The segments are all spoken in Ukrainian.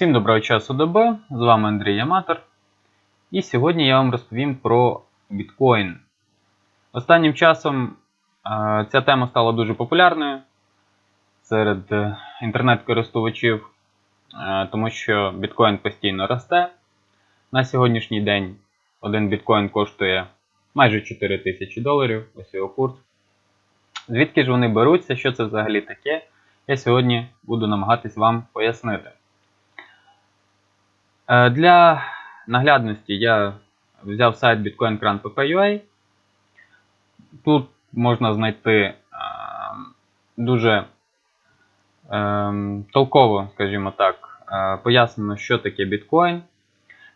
Всім доброго часу доби, з вами Андрій Аматор. І сьогодні я вам розповім про біткоін. Останнім часом е, ця тема стала дуже популярною серед е, інтернет-користувачів, е, тому що біткоін постійно росте. На сьогоднішній день один біткоін коштує майже 4 тисячі доларів, ось його курс. Звідки ж вони беруться, що це взагалі таке, я сьогодні буду намагатись вам пояснити. Е, Для наглядності я взяв сайт bitcoincran.ua. Тут можна знайти е, дуже е, толково, скажімо так, пояснено, що таке біткоін.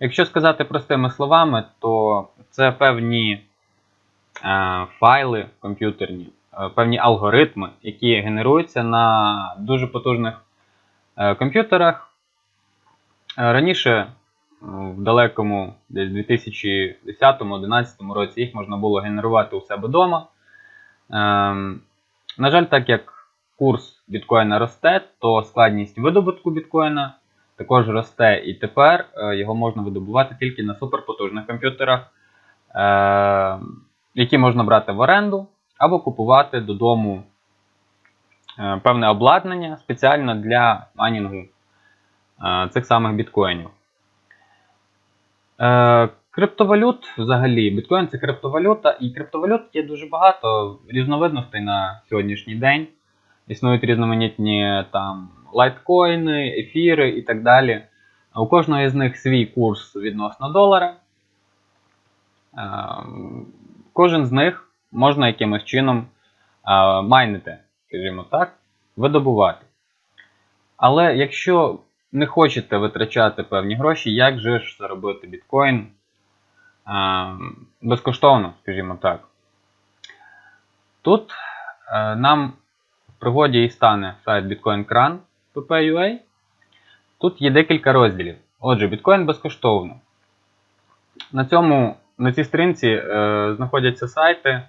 Якщо сказати простими словами, то це певні файли комп'ютерні, певні алгоритми, які генеруються на дуже потужних комп'ютерах. Е, Раніше, в далекому десь 2010-2011 році, їх можна було генерувати у себе вдома. Ем, На жаль, так як курс біткоїна росте, то складність видобутку біткоїна також росте, і тепер е, його можна видобувати тільки на суперпотужних комп'ютерах, е, які можна брати в оренду або купувати додому. Е, певне обладнання спеціально для майнінгу. е, цих самих біткоїнів. Е, Криптовалют взагалі, біткоін це криптовалюта, і криптовалют є дуже багато різновидностей на сьогоднішній день. Існують різноманітні там лайткоїни, ефіри і так далі. У кожного із них свій курс відносно долара. Е, Кожен з них можна якимось чином е, майнити, скажімо так, видобувати. Але якщо не хочете витрачати певні гроші, як же ж заробити біткоін безкоштовно, скажімо так. Тут е, нам в пригоді і стане сайт bitcoincran.ua. Тут є декілька розділів. Отже, біткоін безкоштовно. На, цьому, на цій сторінці е, знаходяться сайти,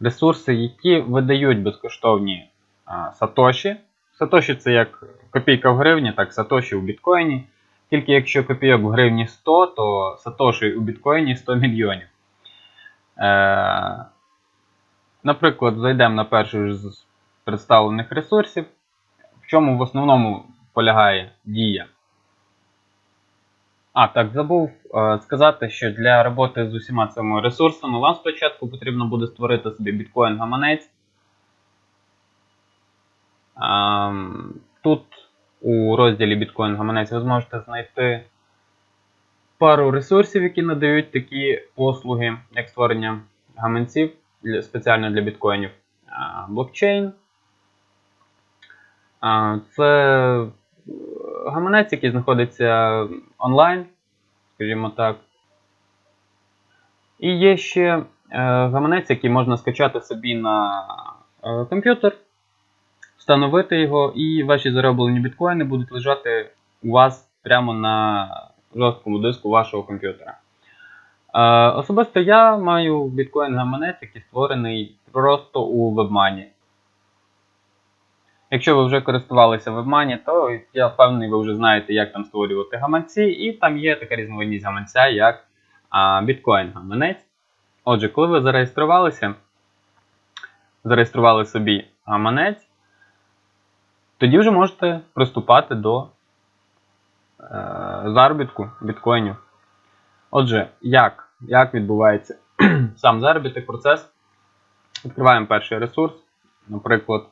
ресурси, які видають безкоштовні е, сатоші. Сатоші це як копійка в гривні, так сатоші у біткоїні. Тільки якщо копійок в гривні 100, то сатоші у біткоїні 100 мільйонів. Е, наприклад, зайдемо на перший з представлених ресурсів, в чому в основному полягає дія. А, так, забув е, сказати, що для роботи з усіма цими ресурсами вам спочатку потрібно буде створити собі біткоін-гаманець. Тут у розділі Bitcoin гаманець ви зможете знайти пару ресурсів, які надають такі послуги, як створення гаманців спеціально для біткоїнів. Блокчейн. Це гаманець, який знаходиться онлайн, скажімо так. І є ще е, гаманець, який можна скачати собі на е, комп'ютер встановити його, і ваші зароблені біткоїни будуть лежати у вас прямо на жорсткому диску вашого комп'ютера. Е, особисто я маю біткоін-гаманець, який створений просто у WebMoney. Якщо ви вже користувалися WebMoney, то я впевнений, ви вже знаєте, як там створювати гаманці, і там є така різновидність гаманця, як біткоін-гаманець. Отже, коли ви зареєструвалися, зареєстрували собі гаманець, тоді вже можете приступати до е, заробітку біткоїнів. Отже, як як відбувається сам заробіток процес? Відкриваємо перший ресурс, наприклад,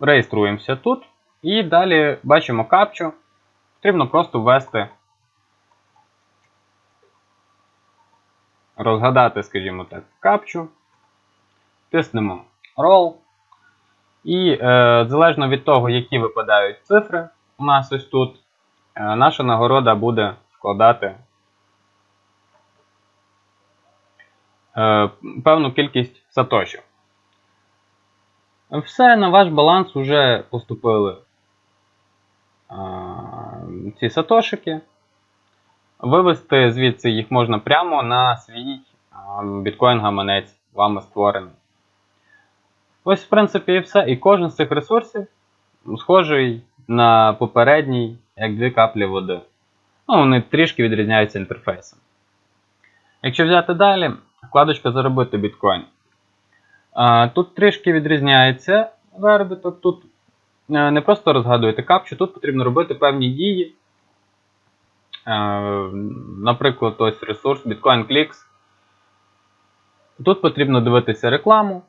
реєструємося тут і далі бачимо капчу. Потрібно просто ввести, розгадати, скажімо так, капчу, тиснемо Roll. І е, залежно від того, які випадають цифри у нас ось тут, е, наша нагорода буде складати е, певну кількість сатошів. Все, на ваш баланс вже поступили е, ці сатошики. Вивести звідси їх можна прямо на свій біткоін-гаманець вами створений. Ось, в принципі, і все. І кожен з цих ресурсів схожий на попередній, як дві каплі води. Ну, вони трішки відрізняються інтерфейсом. Якщо взяти далі, вкладочка Заробити біткоін. Тут трішки відрізняється заробіток. Тут е, не просто розгадуєте капчу, тут потрібно робити певні дії. Е, Наприклад, ось ресурс Bitcoin Clicks. Тут потрібно дивитися рекламу.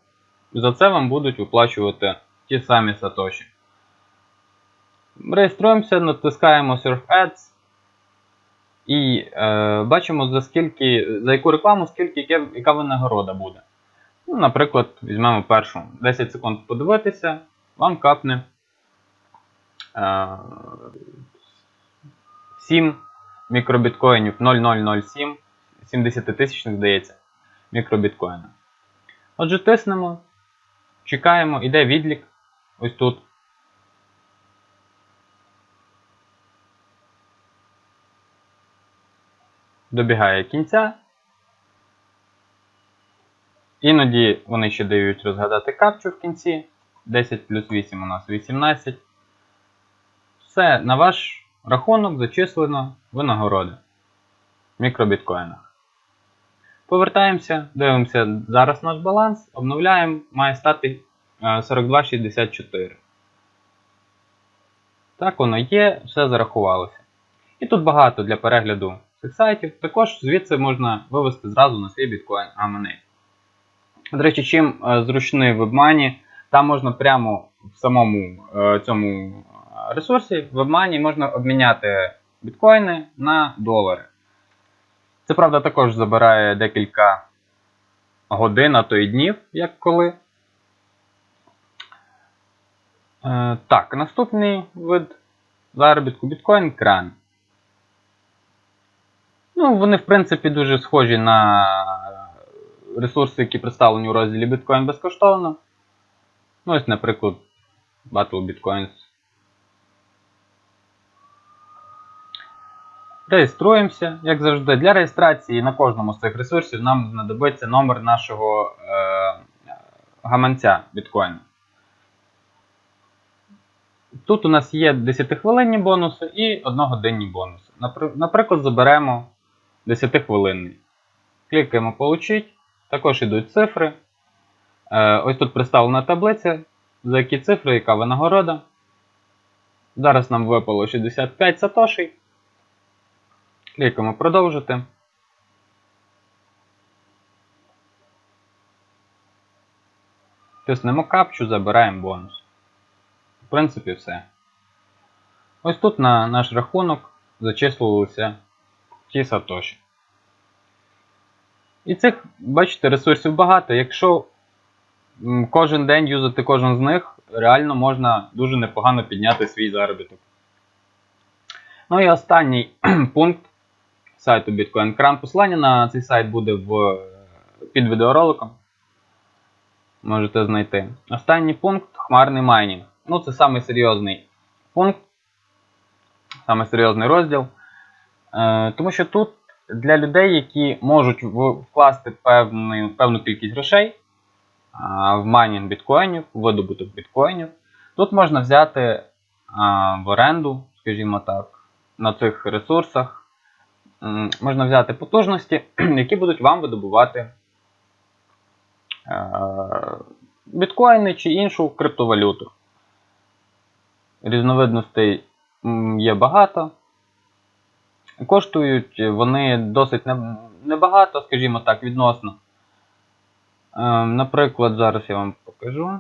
За це вам будуть виплачувати ті самі сатоші. Реєструємося, натискаємо Surf Ads. І е, бачимо, за скільки, за яку рекламу, скільки яке, яка винагорода буде. Ну, наприклад, візьмемо першу 10 секунд подивитися, вам капне е, 7 мікробіткоїнів 0007, 70 тисячних, здається, мікробіткоїна. Отже, тиснемо, чекаємо, іде відлік ось тут. Добігає кінця. Іноді вони ще дають розгадати капчу в кінці. 10 плюс 8 у нас 18. Все, на ваш рахунок зачислено винагороди в мікробіткоїнах. Повертаємося, дивимося зараз наш баланс, обновляємо, має стати е, 42,64. Так воно є, все зарахувалося. І тут багато для перегляду цих сайтів. Також звідси можна вивести зразу на свій біткоін гаманець. До речі, чим е, зручний WebMoney, там можна прямо в самому е, цьому ресурсі в WebMoney можна обміняти біткоїни на долари. Це правда також забирає декілька годин, а то і днів, як коли. Е, так, наступний вид заробітку біткоін кран. Ну, вони, в принципі, дуже схожі на ресурси, які представлені у розділі Bitcoin безкоштовно. Ну, ось, наприклад, Battle Bitcoins. Реєструємося, як завжди. Для реєстрації на кожному з цих ресурсів нам знадобиться номер нашого е, гаманця біткоїну. Тут у нас є 10-хвилинні бонуси і 1-годинні бонуси. Наприклад, заберемо 10-хвилинний. Клікаємо Получить. Також йдуть цифри. Е, ось тут представлена таблиця, за які цифри, яка винагорода. Зараз нам випало 65 сатошей. Клікаємо продовжити. Тиснемо капчу, забираємо бонус. В принципі, все. Ось тут на наш рахунок зачислилися ті сатоші. І цих, бачите, ресурсів багато. Якщо кожен день юзати кожен з них, реально можна дуже непогано підняти свій заробіток. Ну і останній пункт сайту Bitcoin Crunch. Посилання на цей сайт буде в, під відеороликом. Можете знайти. Останній пункт хмарний майнінг. Ну, це самий серйозний пункт, самий серйозний розділ. Е, Тому що тут для людей, які можуть вкласти певну, певну кількість грошей в майнінг біткоїнів, видобуток біткоїнів, тут можна взяти в оренду, скажімо так, на цих ресурсах. Можна взяти потужності, які будуть вам видобувати біткоїни чи іншу криптовалюту. Різновидностей є багато. Коштують вони досить небагато, скажімо так, відносно. Наприклад, зараз я вам покажу.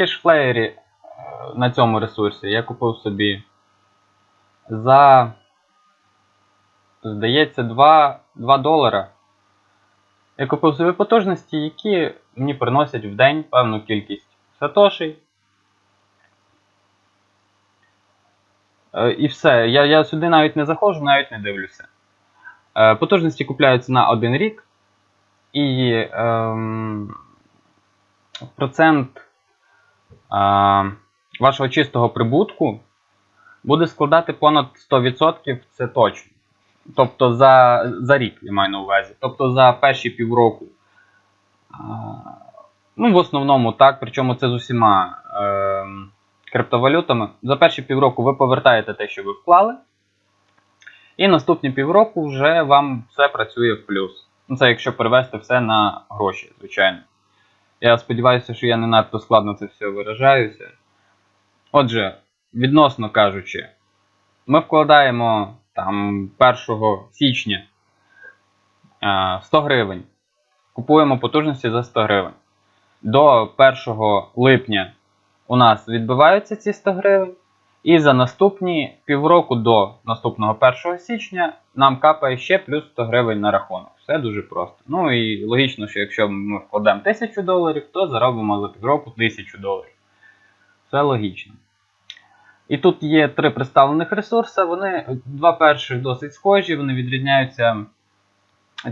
Хешфлеєрі на цьому ресурсі я купив собі за, здається, 2, 2 долара. Я купив собі потужності, які мені приносять в день певну кількість сатошей. Е, і все. Я я сюди навіть не заходжу, навіть не дивлюся. Е, потужності купляються на один рік. І ем, процент е, вашого чистого прибутку буде складати понад 100%, це точно. Тобто за, за рік, я маю на увазі. Тобто за перші півроку. Ну, в основному так, причому це з усіма е, криптовалютами. За перші півроку ви повертаєте те, що ви вклали. І наступні півроку вже вам все працює в плюс. Ну, це якщо перевести все на гроші, звичайно. Я сподіваюся, що я не надто складно це все виражаюся. Отже, відносно кажучи, ми вкладаємо там 1 січня е, 100 гривень. Купуємо потужності за 100 гривень. До 1 липня у нас відбиваються ці 100 гривень. І за наступні півроку до наступного 1 січня нам капає ще плюс 100 гривень на рахунок. Все дуже просто. Ну і логічно, що якщо ми вкладемо 1000 доларів, то заробимо за півроку 1000 доларів. Все логічно. І тут є три представлених ресурси. Вони два перших досить схожі, вони відрізняються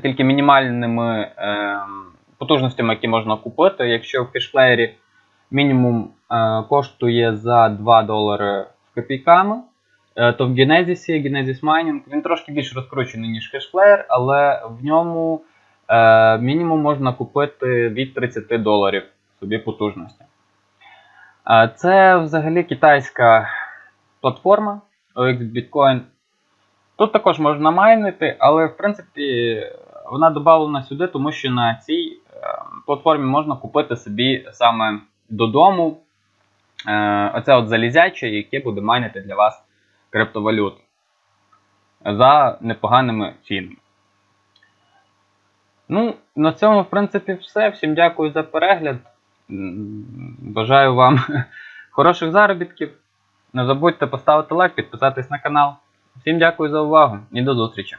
тільки мінімальними е, потужностями, які можна купити. Якщо в кешфлеєрі мінімум е, коштує за 2 долари копійками, е, то в Genesis, Genesis Mining, він трошки більш розкручений, ніж кешфлеєр, але в ньому е, мінімум можна купити від 30 доларів собі потужності. Е, Це взагалі китайська платформа OX Bitcoin. Тут також можна майнити, але в принципі вона додана сюди, тому що на цій е, платформі можна купити собі саме додому оце от залізяче, яке буде майнити для вас криптовалюту за непоганими цінами. Ну, на цьому, в принципі, все. Всім дякую за перегляд. Бажаю вам хороших заробітків. Не забудьте поставити лайк, підписатись на канал. Всім дякую за увагу і до зустрічі!